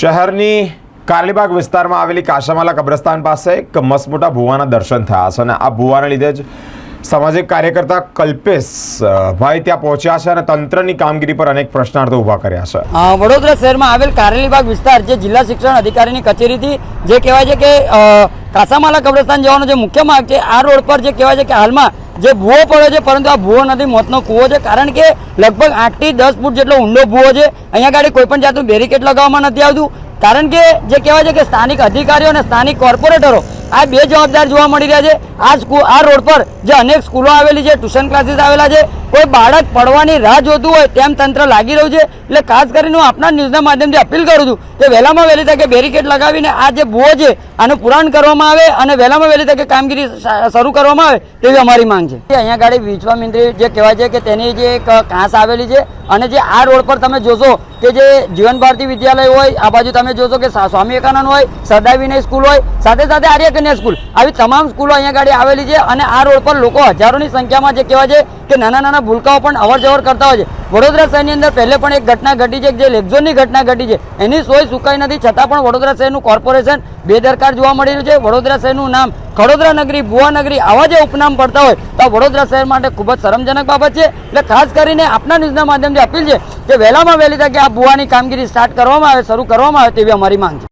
શહેરની કારલીબાગ વિસ્તારમાં આવેલી કાશામાલા કબ્રસ્તાન પાસે એક મસમોટા ભુવાના દર્શન થયા છે અને આ ભુવાના લીધે જ સામાજિક કાર્યકર્તા કલ્પેશ ભાઈ ત્યાં પહોંચ્યા છે અને તંત્રની કામગીરી પર અનેક પ્રશ્નાર્થો ઊભા કર્યા છે. વડોદરા શહેરમાં આવેલ કારેલીબાગ વિસ્તાર જે જિલ્લા શિક્ષણ અધિકારીની કચેરીથી જે કહેવાય છે કે કાસામાલા કબ્રસ્તાન જવાનો જે મુખ્ય માર્ગ છે, આ રોડ પર જે કહેવાય છે કે હાલમાં જે ભૂવો પડ્યો છે, પરંતુ આ ભૂવો નથી, મોતનો કૂવો છે, કારણ કે લગભગ આઠથી દસ ફૂટ જેટલો ઊંડો ભૂવો છે. અહીંયા આગળ કોઈ પણ જાતનું બેરિકેડ લગાવવામાં નથી આવતું. કારણ કે જે કહેવાય છે કે સ્થાનિક અધિકારીઓ અને સ્થાનિક કોર્પોરેટરો આ બે જવાબદાર જોવા મળી રહ્યા છે. આ સ્કૂલ આ રોડ પર જે અનેક સ્કૂલો આવેલી છે, ટ્યુશન ક્લાસીસ આવેલા છે, કોઈ બાળક પડવાની રાહ જોતું હોય તેમ તંત્ર લાગી રહ્યું છે. એટલે ખાસ કરીને હું આપણા ન્યૂઝના માધ્યમથી અપીલ કરું છું કે વહેલામાં વહેલી તકે બેરિકેડ લગાવીને આ જે ભૂવો છે, આનું પુરાણ કરવામાં આવે અને વહેલામાં વહેલી તકે કામગીરી શરૂ કરવામાં આવે તેવી અમારી માંગ છે. અહીંયા ગાડી વિશ્વામિત્રી જે કહેવાય છે કે તેની જે એક કાંસ આવેલી છે અને જે આ રોડ પર તમે જોશો કે જે જીવન ભારતી વિદ્યાલય હોય, આ બાજુ તમે જોશો કે સ્વા- સ્વામી વિવેકાનંદ હોય, સરદાર વિનય સ્કૂલ હોય, સાથે સાથે આર્ય કન્યા સ્કૂલ. આવી તમામ સ્કૂલો અહીંયા ગાડી આવેલી છે અને આ રોડ પર લોકો હજારોની સંખ્યામાં જે કહેવાય છે કે નાના નાના ભૂલકાઓ પણ અવર કરતા હોય છે. વડોદરા શહેરની અંદર પહેલે પણ એક ઘટના ઘટી છે, જે લેગઝોનની ઘટના ઘટી છે. એની સોય સુકાઈ નથી, છતાં પણ વડોદરા શહેરનું કોર્પોરેશન બેદરકાર જોવા મળી રહ્યું છે. વડોદરા શહેરનું નામ ખડોદરા નગરી, ભુવા નગરી, આવા જે ઉપનામ પડતા હોય, તો વડોદરા શહેર માટે ખૂબ જ શરમજનક બાબત છે. એટલે ખાસ કરીને આપના ન્યૂઝના માધ્યમથી અપીલ છે કે વહેલામાં વહેલી તકે આ ભુવાની કામગીરી સ્ટાર્ટ કરવામાં આવે, શરૂ કરવામાં આવે તેવી અમારી માંગ છે.